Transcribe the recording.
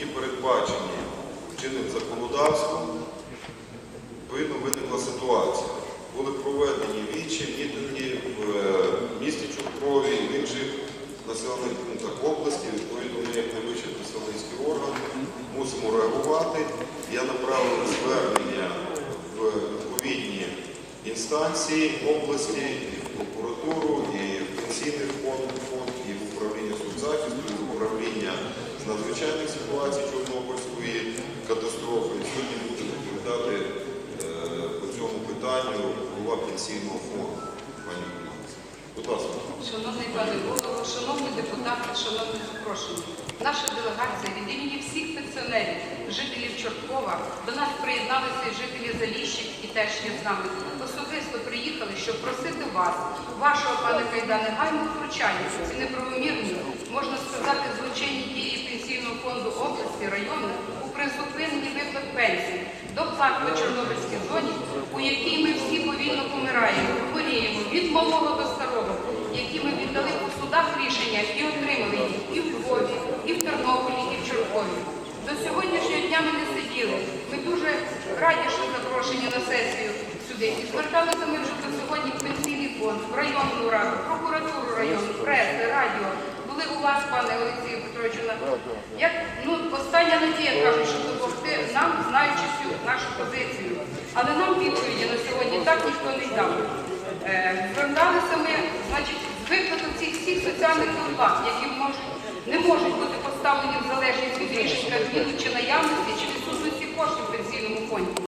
які передбачені чинним законодавством, відповідно виникла ситуація. Були проведені вічі, мітинги в е, місті Чорткрові і в інших населених пунктах області. Відповідно, ми як найвищий представницький орган мусимо реагувати. Я направив звернення в відповідні інстанції області, і в прокуратуру, і в пенсійний фонд, і в управління 21-осібої катастрофи. І сьогодні буде доповідати е, по цьому питанню голова пенсійного фонду. Пані Будь ласка. Шановний пане голово, шановні депутати, шановні запрошені, наша делегація від імені всіх пенсіонерів, жителів Чорткова, до нас приєдналися і жителі Заліщик і теж є з нами. Особисто приїхали, щоб просити вас, вашого пане Кайдане, негайно втручання і неправомірно можна пенсійного області, району у призупиненні виплат пенсій, доплат по Чорнобильській зоні, у якій ми всі повільно помираємо, хворіємо від малого до старого, які ми віддали по судах рішення і отримали їх і в Львові, і в Тернополі, і в Чоркові. До сьогоднішнього дня ми не сиділи. Ми дуже раді, що запрошені на сесію сюди. І зверталися ми вже до сьогодні в пенсійний фонд, в районну раду, прокуратуру району, преси, радіо. Були у вас, пане Олексію Петровичу, як ну остання надія кажуть, що допомогти нам, знаючи всю нашу позицію. Але нам відповіді на сьогодні так ніхто не дав. Е, Зверталися ми, значить, з виплату цих всіх соціальних доплат, які можуть не можуть бути поставлені в залежність від рішень Кабміну чи наявності, чи відсутності коштів в пенсійному фонді.